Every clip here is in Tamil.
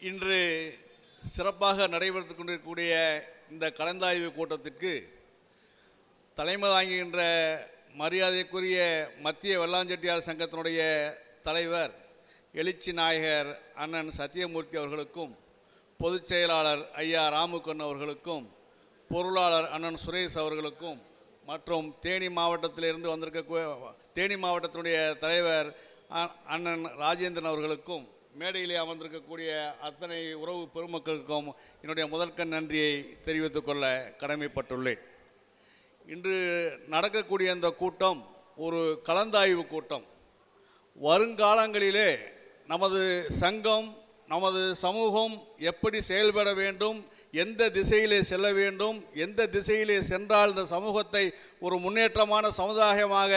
இன்று சிறப்பாக நடைபெற்று கொண்டிருக்கக்கூடிய இந்த கலந்தாய்வு கூட்டத்திற்கு தலைமை தாங்குகின்ற மரியாதைக்குரிய மத்திய வெள்ளாஞ்செட்டியார் சங்கத்தினுடைய தலைவர் எழுச்சி நாயகர் அண்ணன் சத்தியமூர்த்தி அவர்களுக்கும் பொதுச் செயலாளர் ஐயா ராமுக்கண்ணு அவர்களுக்கும் பொருளாளர் அண்ணன் சுரேஷ் அவர்களுக்கும் மற்றும் தேனி மாவட்டத்திலிருந்து வந்திருக்க தேனி மாவட்டத்தினுடைய தலைவர் அ- அண்ணன் ராஜேந்திரன் அவர்களுக்கும் மேடையிலே அமர்ந்திருக்கக்கூடிய அத்தனை உறவு பெருமக்களுக்கும் என்னுடைய முதற்கண் நன்றியை தெரிவித்துக் கொள்ள கடமைப்பட்டுள்ளேன். இன்று நடக்கக்கூடிய இந்த கூட்டம் ஒரு கலந்தாய்வு கூட்டம். வருங்காலங்களிலே நமது சங்கம் நமது சமூகம் எப்படி செயல்பட வேண்டும் எந்த திசையிலே செல்ல வேண்டும் எந்த திசையிலே சென்றால் இந்த சமூகத்தை ஒரு முன்னேற்றமான சமுதாயமாக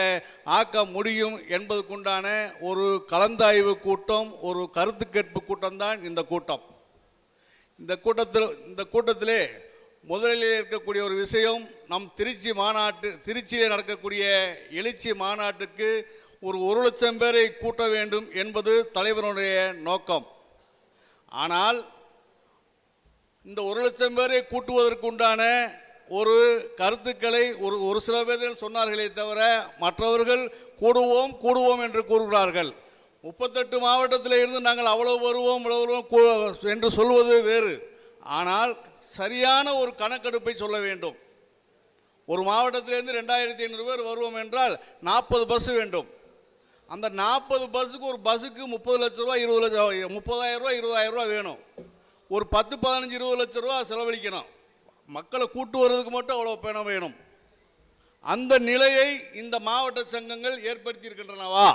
ஆக்க முடியும் என்பதற்குண்டான ஒரு கலந்தாய்வு கூட்டம் ஒரு கருத்து கேட்பு கூட்டம்தான் இந்த கூட்டம். இந்த கூட்டத்தில் இந்த கூட்டத்திலே முதலில் இருக்கக்கூடிய ஒரு விஷயம் நம் திருச்சி மாநாட்டு திருச்சியில் நடக்கக்கூடிய எழுச்சி மாநாட்டுக்கு ஒரு ஒரு லட்சம் பேரை கூட்ட வேண்டும் என்பது தலைவருடைய நோக்கம். ஆனால் இந்த ஒரு லட்சம் பேரை கூட்டுவதற்குண்டான ஒரு கருத்துக்களை ஒரு ஒரு சில பேர் சொன்னார்களே தவிர மற்றவர்கள் கூடுவோம் கூடுவோம் என்று கூறுகிறார்கள். முப்பத்தெட்டு மாவட்டத்தில் இருந்து நாங்கள் அவ்வளவு வருவோம் இவ்வளவு வருவோம் கூ- என்று சொல்வது வேறு. ஆனால் சரியான ஒரு கணக்கெடுப்பை சொல்ல வேண்டும். ஒரு மாவட்டத்திலேருந்து ரெண்டாயிரத்தி ஐநூறு பேர் வருவோம் என்றால் நாற்பது பஸ் வேண்டும். அந்த நாற்பது பஸ்ஸுக்கு ஒரு பஸ்ஸுக்கு முப்பது லட்ச ரூபா இருபது லட்சம் முப்பதாயிரம் ரூபா இருபதாயிரம் ரூபா வேணும். ஒரு பத்து பதினஞ்சு இருபது லட்ச ரூபா செலவழிக்கணும். மக்களை கூட்டு வர்றதுக்கு மட்டும் அவ்வளோ பணம் வேணும். அந்த நிலையை இந்த மாவட்ட சங்கங்கள் ஏற்படுத்தி இருக்கின்றனவா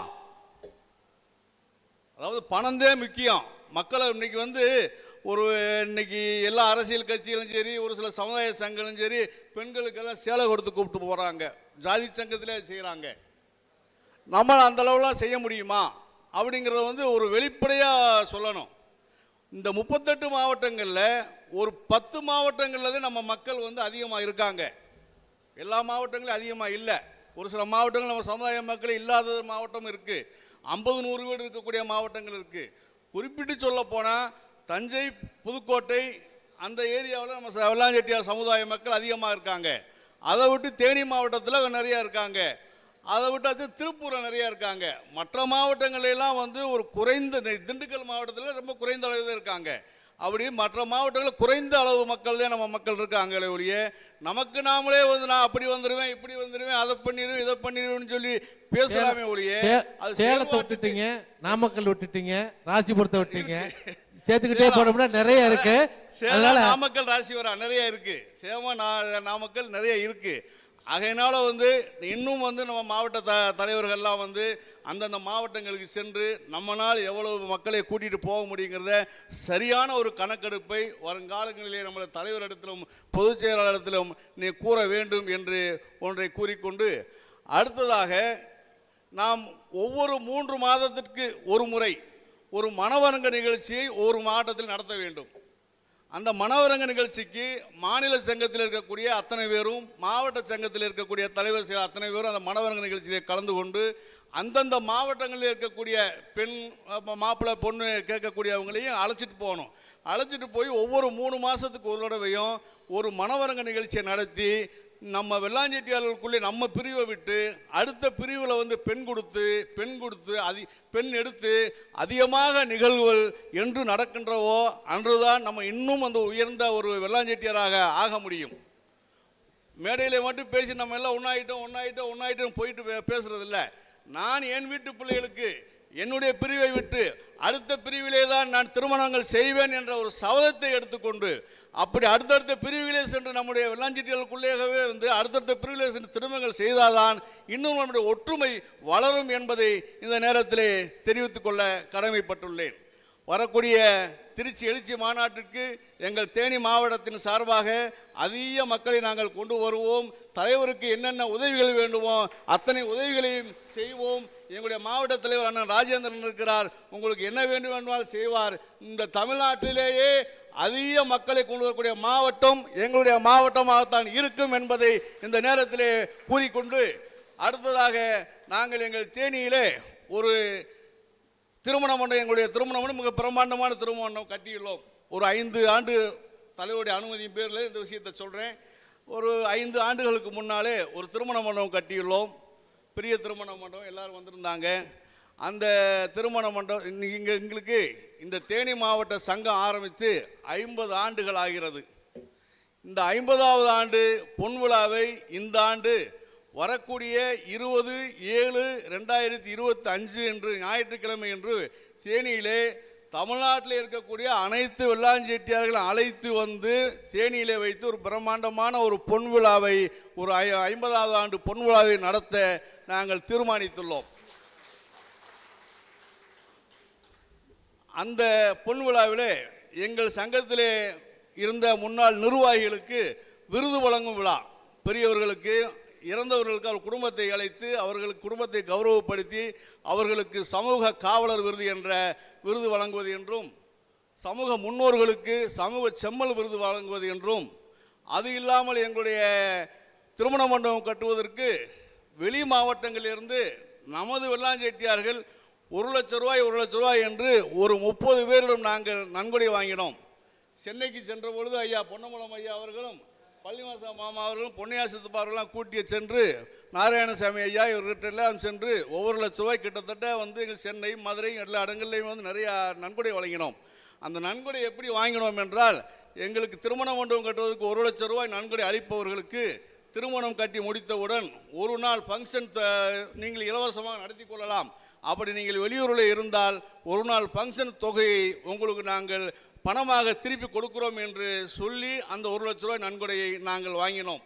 அதாவது பணந்தே முக்கியம். மக்களை இன்னைக்கு வந்து ஒரு இன்னைக்கு எல்லா அரசியல் கட்சிகளும் சரி ஒரு சில சமுதாய சங்கங்களும் சரி பெண்களுக்கெல்லாம் சேலை கொடுத்து கூப்பிட்டு போகிறாங்க ஜாதி சங்கத்திலே செய்கிறாங்க நம்மளால் அந்த அளவுலாம் செய்ய முடியுமா? அப்படிங்கிறத வந்து ஒரு வெளிப்படையாக சொல்லணும். இந்த முப்பத்தெட்டு மாவட்டங்களில் ஒரு பத்து மாவட்டங்களில் தான் நம்ம மக்கள் வந்து அதிகமாக இருக்காங்க. எல்லா மாவட்டங்களும் அதிகமாக இல்லை. ஒரு சில மாவட்டங்கள் நம்ம சமுதாய மக்கள் இல்லாத மாவட்டம் இருக்குது ஐம்பது நூறு வீடு இருக்கக்கூடிய மாவட்டங்கள் இருக்குது குறிப்பிட்டு சொல்ல போனால் தஞ்சை புதுக்கோட்டை அந்த ஏரியாவில் நம்ம ச- வெள்ளாஞ்செட்டியார் சமுதாய மக்கள் அதிகமாக இருக்காங்க. அதை விட்டு தேனி மாவட்டத்தில் நிறையா இருக்காங்க. அதை விட்டாச்சு திருப்பூரில் நிறையா இருக்காங்க. மற்ற மாவட்டங்கள்ல எல்லாம் வந்து ஒரு குறைந்த திண்டுக்கல் மாவட்டத்தில் ரொம்ப குறைந்த அளவு தான் இருக்காங்க. அப்படி மற்ற மாவட்டங்களில் குறைந்த அளவு மக்கள் தான் நம்ம மக்கள் இருக்காங்களே ஒழிய நமக்கு நாமளே வந்து நான் அப்படி வந்துடுவேன் இப்படி வந்துடுவேன் அதை பண்ணிடுவேன் இதை பண்ணிடுவேன்னு சொல்லி பேசலாமே ஒழிய சேலத்தை விட்டுட்டீங்க நாமக்கல் விட்டுட்டீங்க ராசிபுரத்தை விட்டீங்க சேர்த்துக்கிட்டே போனோம்னா நிறைய இருக்கு. அதனால நாமக்கல் ராசிவரம் நிறைய இருக்கு. சேமம் நா- நாமக்கல் நிறைய இருக்கு. ஆகையினால் வந்து இன்னும் வந்து நம்ம மாவட்ட த தலைவர்கள்லாம் வந்து அந்தந்த மாவட்டங்களுக்கு சென்று நம்மனால் எவ்வளவு மக்களை கூட்டிகிட்டு போக முடியுங்கிறத சரியான ஒரு கணக்கெடுப்பை வருங்காலங்களிலே நம்மள தலைவரிடத்திலும் பொதுச் செயலாளரிடத்திலும் நீ கூற வேண்டும் என்று ஒன்றை கூறிக்கொண்டு அடுத்ததாக நாம் ஒவ்வொரு மூன்று மாதத்திற்கு ஒரு முறை ஒரு மனவரங்க நிகழ்ச்சியை ஒரு மாவட்டத்தில் நடத்த வேண்டும். அந்த மனவரங்க நிகழ்ச்சிக்கு மாநில சங்கத்தில் இருக்கக்கூடிய அத்தனை பேரும் மாவட்ட சங்கத்தில் இருக்கக்கூடிய தலைவர் அத்தனை பேரும் அந்த மனவரங்க நிகழ்ச்சியில் கலந்து கொண்டு அந்தந்த மாவட்டங்களில் இருக்கக்கூடிய பெண் மாப்பிள்ளை பொண்ணு கேட்கக்கூடியவங்களையும் அழைச்சிட்டு போகணும். அழைச்சிட்டு போய் ஒவ்வொரு மூணு மாதத்துக்கு ஒரு தடவையும் ஒரு மனவரங்க நிகழ்ச்சியை நடத்தி நம்ம வெள்ளாஞ்செட்டியாளர்களுக்குள்ளே நம்ம பிரிவை விட்டு அடுத்த பிரிவில் வந்து பெண் கொடுத்து பெண் கொடுத்து அதி பெண் எடுத்து அதிகமாக நிகழ்வுகள் என்று நடக்கின்றவோ அன்றுதான் நம்ம இன்னும் அந்த உயர்ந்த ஒரு வெள்ளாஞ்செட்டியாராக ஆக முடியும். மேடையில் மட்டும் பேசி நம்ம எல்லாம் ஒன்றாயிட்டோம் ஒன்றாயிட்டோம் ஒன்றாயிட்டோம் போயிட்டு பே- நான் என் வீட்டு பிள்ளைகளுக்கு என்னுடைய பிரிவை விட்டு அடுத்த பிரிவிலே தான் நான் திருமணங்கள் செய்வேன் என்ற ஒரு சபதத்தை எடுத்துக்கொண்டு அப்படி அடுத்தடுத்த பிரிவிலே சென்று நம்முடைய வெள்ளாஞ்சிட்டிகளுக்குள்ளேயே வந்து அடுத்தடுத்த பிரிவிலே சென்று திருமணங்கள் செய்தால்தான் இன்னும் நம்முடைய ஒற்றுமை வளரும் என்பதை இந்த நேரத்திலே தெரிவித்துக்கொள்ள கடமைப்பட்டுள்ளேன். வரக்கூடிய திருச்சி எழுச்சி மாநாட்டிற்கு எங்கள் தேனி மாவட்டத்தின் சார்பாக அதிக மக்களை நாங்கள் கொண்டு வருவோம். தலைவருக்கு என்னென்ன உதவிகள் வேண்டுமோ அத்தனை உதவிகளையும் செய்வோம். எங்களுடைய மாவட்ட தலைவர் அண்ணன் ராஜேந்திரன் இருக்கிறார். உங்களுக்கு என்ன வேண்டும் வேண்டுமானால் செய்வார். இந்த தமிழ்நாட்டிலேயே அதிக மக்களை கொண்டு வரக்கூடிய மாவட்டம் எங்களுடைய மாவட்டமாகத்தான் இருக்கும் என்பதை இந்த நேரத்திலே கூறிக்கொண்டு அடுத்ததாக நாங்கள் எங்கள் தேனியிலே ஒரு திருமண மண்டபம் எங்களுடைய திருமண மண்டபம் மிக பிரம்மாண்டமான திருமண மண்டபம் கட்டியுள்ளோம். ஒரு ஐந்து ஆண்டு தலைவருடைய அனுமதியின் பேரில் இந்த விஷயத்தை சொல்கிறேன் ஒரு ஐந்து ஆண்டுகளுக்கு முன்னாலே ஒரு திருமண மண்டபம் கட்டியுள்ளோம். பெரிய திருமண மண்டபம் எல்லோரும் வந்திருந்தாங்க. அந்த திருமண மண்டபம் இங்கே எங்களுக்கு இந்த தேனி மாவட்ட சங்கம் ஆரம்பித்து ஐம்பது ஆண்டுகள் ஆகிறது. இந்த ஐம்பதாவது ஆண்டு பொன் விழாவை இந்த ஆண்டு வரக்கூடிய இருபது ஏழு ரெண்டாயிரத்தி இருபத்தி அஞ்சு என்று ஞாயிற்றுக்கிழமை என்று தேனியிலே தமிழ்நாட்டில் இருக்கக்கூடிய அனைத்து வெள்ளாஞ்செட்டியார்களும் அழைத்து வந்து தேனியிலே வைத்து ஒரு பிரம்மாண்டமான ஒரு பொன் விழாவை ஒரு ஐ- ஐம்பதாவது ஆண்டு பொன் விழாவை நடத்த நாங்கள் தீர்மானித்துள்ளோம். அந்த பொன் விழாவிலே எங்கள் சங்கத்திலே இருந்த முன்னாள் நிர்வாகிகளுக்கு விருது வழங்கும் விழா. பெரியவர்களுக்கு இறந்தவர்களுக்கு அவர் குடும்பத்தை அழைத்து அவர்களுக்கு குடும்பத்தை கௌரவப்படுத்தி அவர்களுக்கு சமூக காவலர் விருது என்ற விருது வழங்குவது என்றும் சமூக முன்னோர்களுக்கு சமூக செம்மல் விருது வழங்குவது என்றும் அது இல்லாமல் எங்களுடைய திருமண மண்டபம் கட்டுவதற்கு வெளி மாவட்டங்களிலிருந்து நமது வெள்ளாஞ்செட்டியார்கள் ஒரு லட்ச ரூபாய் ஒரு லட்ச ரூபாய் என்று ஒரு முப்பது பேரிடம் நாங்கள் நன்கொடை வாங்கினோம். சென்னைக்கு சென்ற பொழுது ஐயா பொன்னமலம் ஐயா அவர்களும் பள்ளிவாச மாமா அவர்களும் பொன்னியாசத்துப்பார்கள்லாம் கூட்டிய சென்று நாராயணசாமி ஐயா இவர்கிட்ட எல்லாம் சென்று ஒவ்வொரு லட்ச ரூபாய் கிட்டத்தட்ட வந்து எங்கள் சென்னை மதுரை எல்லா இடங்கள்லையும் வந்து நிறையா நன்கொடை வழங்கினோம். அந்த நன்கொடை எப்படி வாங்கினோம் என்றால் எங்களுக்கு திருமண மண்டபம் கட்டுவதற்கு ஒரு லட்ச ரூபாய் நன்கொடை அளிப்பவர்களுக்கு திருமணம் கட்டி முடித்தவுடன் ஒரு நாள் ஃபங்க்ஷன் நீங்கள் இலவசமாக நடத்தி கொள்ளலாம். அப்படி நீங்கள் வெளியூரில் இருந்தால் ஒரு நாள் ஃபங்க்ஷன் தொகையை உங்களுக்கு நாங்கள் பணமாக திருப்பி கொடுக்கிறோம் என்று சொல்லி அந்த ஒரு லட்ச ரூபாய் நன்கொடையை நாங்கள் வாங்கினோம்.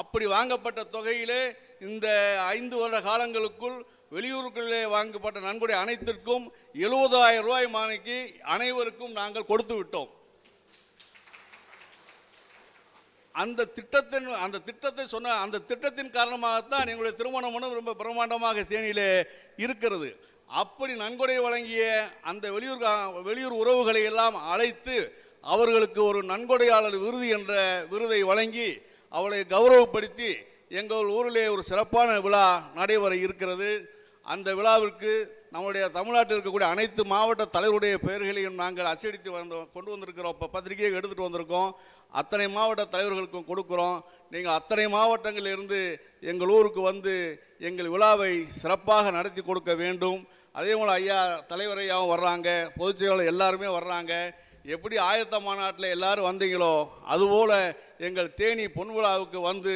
அப்படி வாங்கப்பட்ட தொகையிலே இந்த ஐந்து வருட காலங்களுக்குள் வெளியூருக்குள்ளே வாங்கப்பட்ட நன்கொடை அனைத்திற்கும் எழுபதாயிரம் ரூபாய் மாணிக்கு அனைவருக்கும் நாங்கள் கொடுத்து விட்டோம். அந்த திட்டத்தின் அந்த திட்டத்தை சொன்ன அந்த திட்டத்தின் காரணமாகத்தான் எங்களுடைய திருமண மனம் ரொம்ப பிரம்மாண்டமாக தேனியிலே இருக்கிறது. அப்படி நன்கொடை வழங்கிய அந்த வெளியூர் வெளியூர் உறவுகளை எல்லாம் அழைத்து அவர்களுக்கு ஒரு நன்கொடையாளர் விருது என்ற விருதை வழங்கி அவளை கௌரவப்படுத்தி எங்கள் ஊரிலே ஒரு சிறப்பான விழா நடைபெற இருக்கிறது. அந்த விழாவிற்கு நம்முடைய தமிழ்நாட்டில் இருக்கக்கூடிய அனைத்து மாவட்ட தலைவருடைய பெயர்களையும் நாங்கள் அச்சடித்து வந்து கொண்டு வந்திருக்கிறோம். இப்போ பத்திரிகையை எடுத்துகிட்டு வந்திருக்கோம். அத்தனை மாவட்ட தலைவர்களுக்கும் கொடுக்குறோம். நீங்கள் அத்தனை மாவட்டங்களிலிருந்து எங்கள் ஊருக்கு வந்து எங்கள் விழாவை சிறப்பாக நடத்தி கொடுக்க வேண்டும். அதே போல் ஐயா தலைவர் ஐயாவும் வர்றாங்க பொதுச் செயலாளர் எல்லாருமே வர்றாங்க. எப்படி ஆயத்த மாநாட்டில் எல்லாரும் வந்தீங்களோ அதுபோல் எங்கள் தேனி பொன் விழாவுக்கு வந்து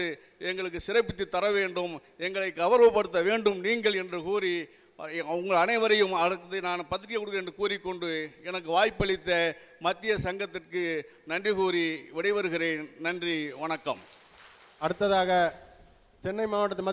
எங்களுக்கு சிறப்பித்து தர வேண்டும் எங்களை கௌரவப்படுத்த வேண்டும் நீங்கள் என்று கூறி உங்கள் அனைவரையும் அடுத்து நான் பத்திரிகை கொடுக்கிறேன் என்று கூறிக்கொண்டு எனக்கு வாய்ப்பளித்த மத்திய சங்கத்திற்கு நன்றி கூறி விடைபெறுகிறேன். நன்றி வணக்கம். அடுத்ததாக சென்னை மாவட்டத்து